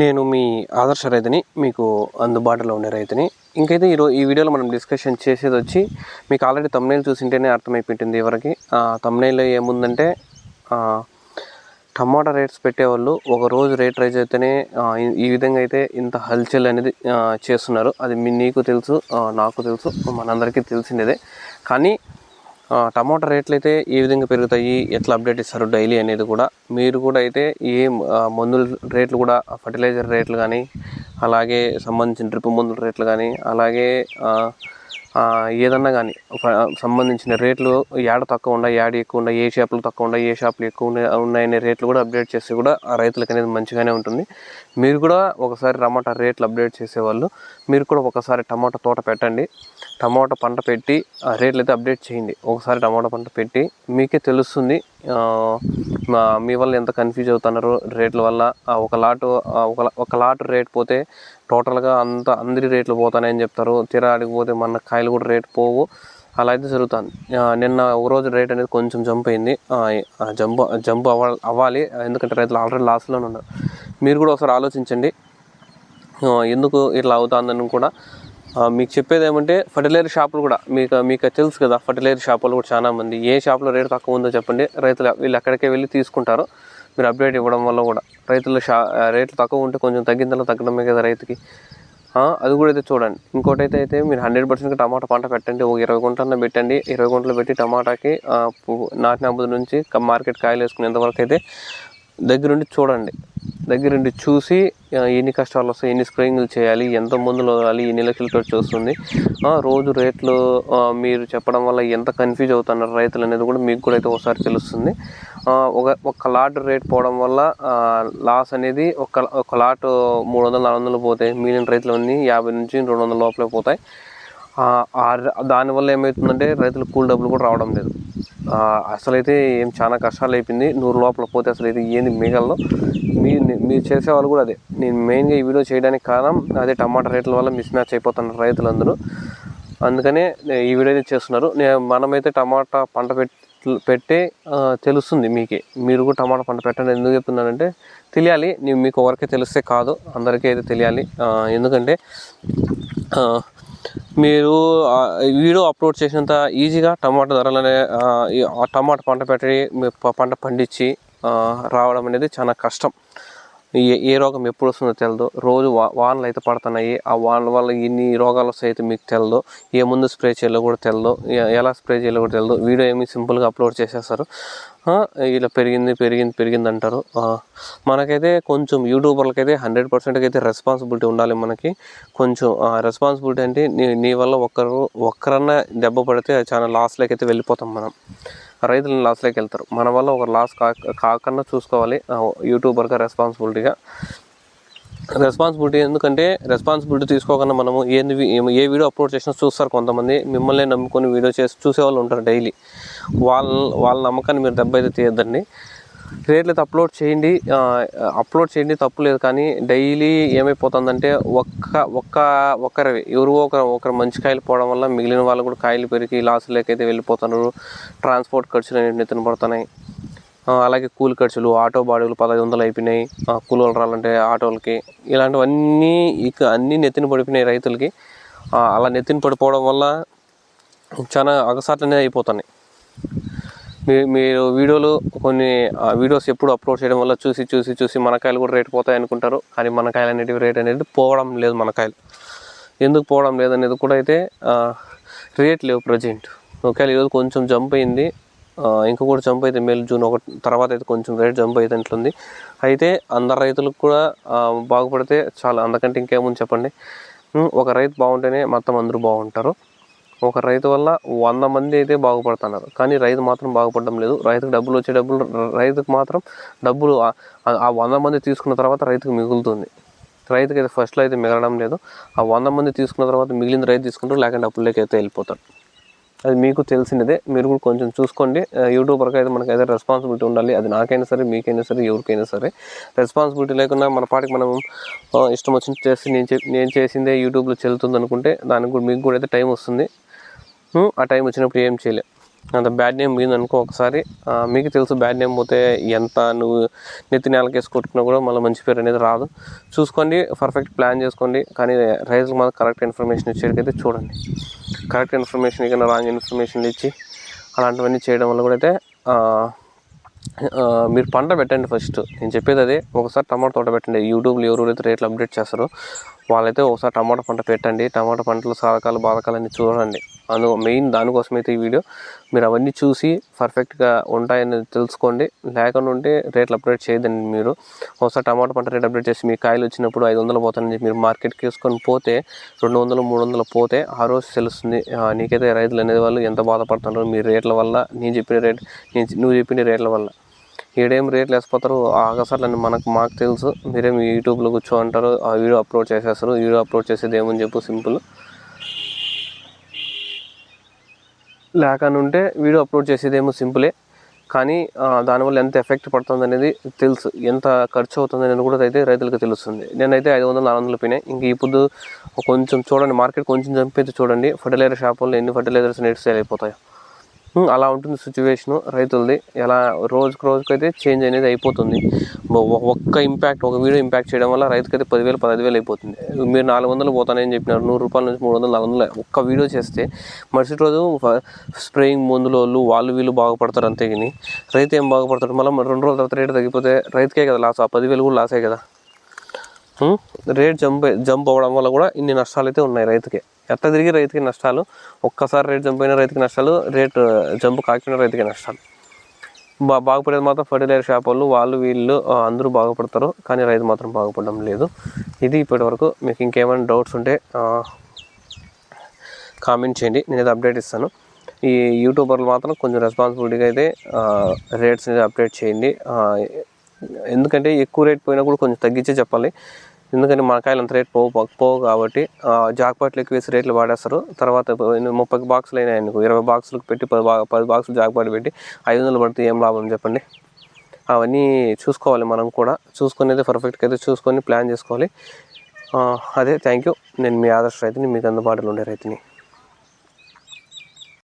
నేను మీ ఆదర్శ రైతుని మీకు అందుబాటులో ఉండే రైతుని. ఇంకైతే ఈరోజు ఈ వీడియోలో మనం డిస్కషన్ చేసేది వచ్చి మీకు ఆల్రెడీ తమ్నేల్ చూసింటేనే అర్థమైపోయింది ఎవరికి తమ్నేల్లో ఏముందంటే టమాటా రేట్స్ పెట్టేవాళ్ళు ఒక రోజు రేట్ రైజ్ అయితేనే ఈ- విధంగా అయితే ఇంత హల్చల్ అనేది చేస్తున్నారు. అది మీ నీకు తెలుసు నాకు తెలుసు మనందరికీ తెలిసిందేదే కానీ టమాటా రేట్లు అయితే ఏ విధంగా పెరుగుతాయి ఎట్లా అప్డేట్ ఇస్తారు డైలీ అనేది కూడా. మీరు కూడా అయితే ఏ మందుల రేట్లు కూడా ఫర్టిలైజర్ రేట్లు కానీ అలాగే సంబంధించిన డ్రిప్ మందుల రేట్లు కానీ అలాగే ఏదన్నా కానీ సంబంధించిన రేట్లు యాడ తక్కువ ఉన్నాయి యాడ ఎక్కువ ఉన్నాయి ఏ షాపులు తక్కువ ఉన్నాయి ఏ షాపులు ఎక్కువ ఉన్నాయి ఉన్నాయనే రేట్లు కూడా అప్డేట్ చేస్తే కూడా ఆ రైతులకు అనేది మంచిగానే ఉంటుంది. మీరు కూడా ఒకసారి టమాటా రేట్లు అప్డేట్ చేసేవాళ్ళు మీరు కూడా ఒకసారి టమాటా తోట పెట్టండి. టమాటా పంట పెట్టి ఆ రేట్లు అయితే అప్డేట్ చేయండి. ఒకసారి టమాటా పంట పెట్టి మీకే తెలుస్తుంది మా- మీ వల్ల ఎంత కన్ఫ్యూజ్ అవుతున్నారు రేట్ల వల్ల? ఒక లాటు ఒక ఒక లాటు రేట్ పోతే టోటల్గా అంత అందరి రేట్లు పోతానని చెప్తారు. తీరా ఆడికి పోతే మన కాయలు కూడా రేట్ పోవు. అలా అయితే జరుగుతుంది. నిన్న ఒక రోజు రేట్ అనేది కొంచెం జంప్ అయింది. జంప్ జంప్ అవ్వ అవ్వాలి. ఎందుకంటే రైతులు ఆల్రెడీ లాస్లోనే ఉన్నారు. మీరు కూడా ఒకసారి ఆలోచించండి. ఎందుకు ఇట్లా అవుతుందని కూడా మీకు చెప్పేది ఏమంటే ఫర్టిలైజర్ షాపులు కూడా మీకు మీకు తెలుసు కదా ఫర్టిలైజర్ షాపులు కూడా చాలా మంది. ఏ షాప్లో రేటు తక్కువ ఉందో చెప్పండి. రైతులు వీళ్ళు ఎక్కడికే వెళ్ళి తీసుకుంటారు. మీరు అప్డేట్ ఇవ్వడం వల్ల కూడా రైతుల షా రేట్లు తక్కువ ఉంటే కొంచెం తగ్గిందలో తగ్గడమే కదా రైతుకి. అది కూడా అయితే చూడండి. ఇంకోటి అయితే అయితే మీరు హండ్రెడ్ పర్సెంట్ టమాటా పంట పెట్టండి. ఒక ఇరవై గుంటలను పెట్టండి. ఇరవై గుంటలు పెట్టి టమాటాకి నాటిన పు- నుంచి మార్కెట్ కాయలు వేసుకునేంతవరకు అయితే దగ్గరుండి చూడండి. దగ్గరుండి చూసి ఎన్ని కష్టాలు వస్తాయి ఎన్ని స్ప్రేయింగ్లు చేయాలి ఎంత మందులు వదలాలి ఎన్ని లక్షలు ఖర్చు వస్తుంది రోజు రేట్లు మీరు చెప్పడం వల్ల ఎంత కన్ఫ్యూజ్ అవుతున్నారు రైతులు అనేది కూడా మీకు కూడా అయితే ఒకసారి తెలుస్తుంది. ఒక ఒక లాట్ రేట్ పోవడం వల్ల లాస్ అనేది ఒక ఒక లాట్ మూడు వందలు నాలుగు వందలు పోతాయి. మిగిలిన రైతులన్నీ యాభై నుంచి రెండు వందల లోపలే పోతాయి. ఆ, దానివల్ల ఏమవుతుందంటే రైతులు కూల్ డబ్బులు కూడా రావడం లేదు. అసలైతే ఏం చాలా కష్టాలు అయిపోయింది. నూరు లోపల పోతే అసలు అయితే ఏంది మిగలదు. మీ మీరు చేసే వాళ్ళు కూడా అదే. నేను మెయిన్గా ఈ వీడియో చేయడానికి కారణం అదే టమాటా రేట్ల వల్ల మిస్ మ్యాచ్ అయిపోతున్నారు రైతులందరూ. అందుకనే ఈ వీడియో అయితే చేస్తున్నారు. నేను మనమైతే టమాటా పంట పెట్టి పెట్టే తెలుస్తుంది మీకే. మీరు కూడా టమాటా పంట పెట్టండి. ఎందుకు చెప్తున్నానంటే తెలియాలి. నేను మీకు ఎవరికే తెలిస్తే కాదు. అందరికీ అయితే తెలియాలి. ఎందుకంటే మీరు వీడియో అప్లోడ్ చేసినంత ఈజీగా టమాటా ధరలనే ఆ, ఈ టమాటా పంట పెట్టి పంట పండించి రావడం అనేది చాలా కష్టం. ఏ ఏ రోగం ఎప్పుడు వస్తుందో తెలియదు రోజు వా వానలు అయితే పడుతున్నాయి. ఆ వానల వల్ల ఎన్ని రోగాలు వస్తాయి అయితే మీకు తెలియదు ఏ ముందు స్ప్రే చేయాలో కూడా తెలియదు ఎలా స్ప్రే చేయాలో కూడా తెలియదు వీడియో ఏమి సింపుల్గా అప్లోడ్ చేసేస్తారు. ఇలా పెరిగింది పెరిగింది పెరిగింది అంటారు. మనకైతే కొంచెం యూట్యూబర్లకైతే హండ్రెడ్ పర్సెంట్కి అయితే రెస్పాన్సిబిలిటీ ఉండాలి మనకి. కొంచెం రెస్పాన్సిబిలిటీ అంటే నీ నీ వల్ల ఒక్కరు ఒక్కరన్నా దెబ్బ పడితే చాలా లాస్లోకి అయితే వెళ్ళిపోతాం మనం. రైతులను లాస్లోకి వెళ్తారు. మన వల్ల ఒక లాస్ కాక కాకుండా చూసుకోవాలి. యూట్యూబర్గా రెస్పాన్సిబిలిటీగా రెస్పాన్సిబిలిటీ ఎందుకంటే రెస్పాన్సిబిలిటీ తీసుకోకుండా మనము ఏంది ఏ వీడియో అప్లోడ్ చేసినా చూస్తారు కొంతమంది. మిమ్మల్ని నమ్ముకొని వీడియో చేసి చూసేవాళ్ళు ఉంటారు డైలీ. వాళ్ళ వాళ్ళ నమ్మకాన్ని మీరు దెబ్బ అయితే తీయద్దండి. రేట్లైతే అప్లోడ్ చేయండి. అప్లోడ్ చేయండి తప్పు లేదు కానీ డైలీ ఏమైపోతుందంటే ఒక్క ఒక్క ఒక్కరి ఎవరో ఒకరు ఒకరు మంచి కాయలు పోవడం వల్ల మిగిలిన వాళ్ళు కూడా కాయలు పెరిగి లాస్ అయితే వెళ్ళిపోతున్నారు. ట్రాన్స్పోర్ట్ ఖర్చులు అనేవి తినబడుతున్నాయి అలాగే కూలి ఖర్చులు ఆటో బాడీలు పదహైదు వందలు అయిపోయినాయి. ఆ, కూలోళ్ళు రావాలంటే ఆటోలకి. ఇలాంటివన్నీ ఇక అన్నీ నెత్తిన పడిపోయినాయి రైతులకి. అలా నెత్తిన పడిపోవడం వల్ల చాలా అగసాట్లనే అయిపోతున్నాయి. మీ మీరు వీడియోలు కొన్ని వీడియోస్ ఎప్పుడు అప్లోడ్ చేయడం వల్ల చూసి చూసి చూసి మన కాయలు కూడా రేటు పోతాయి అనుకుంటారు. కానీ మన కాయలు అనేటివి రేట్ అనేది పోవడం లేదు మన కాయలు. ఎందుకు పోవడం లేదనేది కూడా అయితే రేట్ లేవు ప్రజెంట్. ఒకవేళ ఈరోజు కొంచెం జంప్ అయింది ఇంకా కూడా జంప్ అయితే మేలు. జూన్ ఒక తర్వాత అయితే కొంచెం రేట్ జంప్ అయితే ఉంటుంది అయితే అందరు రైతులకు కూడా బాగుపడితే చాలా అందుకంటే ఇంకేముంది చెప్పండి? ఒక రైతు బాగుంటేనే మొత్తం అందరూ బాగుంటారు. ఒక రైతు వల్ల వంద మంది అయితే బాగుపడుతున్నారు. కానీ రైతు మాత్రం బాగుపడడం లేదు. రైతుకు డబ్బులు వచ్చే డబ్బులు రైతుకు మాత్రం డబ్బులు ఆ- వంద మంది తీసుకున్న తర్వాత రైతుకు మిగులుతుంది. రైతుకి అయితే ఫస్ట్లో అయితే మిగలడం లేదు. ఆ వంద మంది తీసుకున్న తర్వాత మిగిలిన రైతు తీసుకుంటారు లేకుంటే అప్పుల్లోకి అయితే వెళ్ళిపోతారు అది మీకు తెలిసినదే. మీరు కూడా కొంచెం చూసుకోండి. యూట్యూబర్కి అయితే మనకి అయితే రెస్పాన్సిబిలిటీ ఉండాలి. అది నాకైనా సరే మీకైనా సరే ఎవరికైనా సరే. రెస్పాన్సిబిలిటీ లేకుండా మన పాటికి మనం ఇష్టం వచ్చినట్టు చేసి నేను నేను చేసిందే యూట్యూబ్లో చెల్లుతుంది అనుకుంటే దానికి కూడా మీకు కూడా అయితే టైం వస్తుంది. ఆ టైం వచ్చినప్పుడు ఏం చేయలేదు అంత బ్యాడ్ నేమ్ పోయింది అనుకో ఒకసారి మీకు తెలుసు బ్యాడ్ నేమ్ పోతే ఎంత నువ్వు నెత్తి నెలకి వేసుకుంటున్నా కూడా మళ్ళీ మంచి పేరు అనేది రాదు. చూసుకోండి పర్ఫెక్ట్ ప్లాన్ చేసుకోండి. కానీ రైతులకు మాత్రం కరెక్ట్ ఇన్ఫర్మేషన్ ఇచ్చేటికైతే చూడండి. కరెక్ట్ ఇన్ఫర్మేషన్ ఇక రాంగ్ ఇన్ఫర్మేషన్ ఇచ్చి అలాంటివన్నీ చేయడం వల్ల కూడా అయితే మీరు పంట పెట్టండి ఫస్ట్ నేను చెప్పేది అదే. ఒకసారి టమాటా తోట పెట్టండి. యూట్యూబ్లో ఎవరెవరైతే రేట్లు అప్డేట్ చేస్తారో వాళ్ళైతే ఒకసారి టమాటా పంట పెట్టండి. టమాటా పంటలు సాధకాలు బాధకాలన్నీ చూడండి. అందు మెయిన్ దానికోసం అయితే ఈ వీడియో. మీరు అవన్నీ చూసి పర్ఫెక్ట్గా ఉంటాయని తెలుసుకోండి. లేకుండా ఉంటే రేట్లు అప్డేట్ చేయదండి మీరు. ఒకసారి టమాటా పంట రేట్ అప్డేట్ చేసి మీ కాయలు వచ్చినప్పుడు ఐదు వందలు పోతానని చెప్పి మీరు మార్కెట్కి వేసుకొని పోతే రెండు వందలు మూడు వందలు పోతే ఆ రోజు తెలుస్తుంది. నీకైతే రైతులు అనేది వాళ్ళు ఎంత బాధపడుతున్నారు మీ రేట్ల వల్ల నేను చెప్పిన రేట్ నేను నువ్వు చెప్పిన రేట్ల వల్ల. ఈడేం రేట్లు వేసిపోతారు ఆగసార్లు మనకు మాకు తెలుసు. మీరేం యూట్యూబ్లో కూర్చో అంటారు ఆ వీడియో అప్లోడ్ చేసేస్తారు. వీడియో అప్లోడ్ చేసేది ఏమని చెప్పు సింపుల్. లేకనుంటే వీడియో అప్లోడ్ చేసేదేమో సింపులే. కానీ దానివల్ల ఎంత ఎఫెక్ట్ పడుతుంది అనేది తెలుసు. ఎంత ఖర్చు అవుతుంది అనేది కూడా అయితే రైతులకు తెలుస్తుంది. నేనైతే ఐదు వందలు నాలుగు వందలు పోయినాయి ఇంక ఇప్పుడు కొంచెం చూడండి మార్కెట్ కొంచెం చంపైతే చూడండి. ఫర్టిలైజర్ షాపుల్లో ఎన్ని ఫర్టిలైజర్స్ నెట్ సేల్ అయిపోతాయో. అలా ఉంటుంది సిచ్యువేషను రైతులది ఎలా రోజుకు రోజుకు అయితే చేంజ్ అనేది అయిపోతుంది. ఒక్క ఇంపాక్ట్ ఒక వీడియో ఇంపాక్ట్ చేయడం వల్ల రైతుకి అయితే పదివేలు పదహైదు వేలు అయిపోతుంది. మీరు నాలుగు వందలు పోతానని చెప్పినారు నూరు రూపాయల నుంచి మూడు వందలు నాలుగు వందలు ఒక్క వీడియో చేస్తే మరుసటి రోజు స్ప్రేయింగ్ మందులు వాళ్ళు వాళ్ళు వీళ్ళు బాగుపడతారు అంతే కానీ రైతు ఏం బాగుపడతాడు? మళ్ళీ రెండు రోజుల తర్వాత రేటు తగ్గిపోతే రైతుకే కదా లాస్ ఆ పదివేలు కూడా లాసే కదా. రేట్ జంప్ జంప్ అవ్వడం వల్ల కూడా ఇన్ని నష్టాలు అయితే ఉన్నాయి రైతుకే. ఎట్లా తిరిగి రైతుకి నష్టాలు? ఒక్కసారి రేట్ జంప్ అయిన రైతుకి నష్టాలు రేట్ జంప్ కాకుండా రైతుకి నష్టాలు. బా బాగుపడేది మాత్రం ఫర్టిలైజర్ షాప్ వాళ్ళు వాళ్ళు వీళ్ళు అందరూ బాగుపడతారు. కానీ రైతు మాత్రం బాగుపడడం లేదు. ఇది ఇప్పటి వరకు మీకు ఇంకేమైనా డౌట్స్ ఉంటే కామెంట్ చేయండి. నేను ఇది అప్డేట్ ఇస్తాను. ఈ యూట్యూబర్లు మాత్రం కొంచెం రెస్పాన్సిబిలిటీగా అయితే రేట్స్ అనేది అప్డేట్ చేయండి. ఎందుకంటే ఎక్కువ రేట్ పోయినా కూడా కొంచెం తగ్గించే చెప్పాలి. ఎందుకంటే మా కాయలు అంత రేట్ పోవు పోవు- కాబట్టి జాక్పాట్లు ఎక్కువ వేసి రేట్లు వాడేస్తారు. తర్వాత ముప్పై బాక్సులు అయినాయి ఆయనకు. ఇరవై బాక్సులకు పెట్టి పది బా పది బాక్సులు జాక్పాట్లు పెట్టి ఐదు వందలు పడితే ఏం లాభం చెప్పండి? అవన్నీ చూసుకోవాలి మనం కూడా. చూసుకుని అయితే పర్ఫెక్ట్గా అయితే చూసుకొని ప్లాన్ చేసుకోవాలి. అదే థ్యాంక్ యూ నేను మీ ఆదర్శ రైతుని మీకు అందుబాటులో ఉండే రైతుని.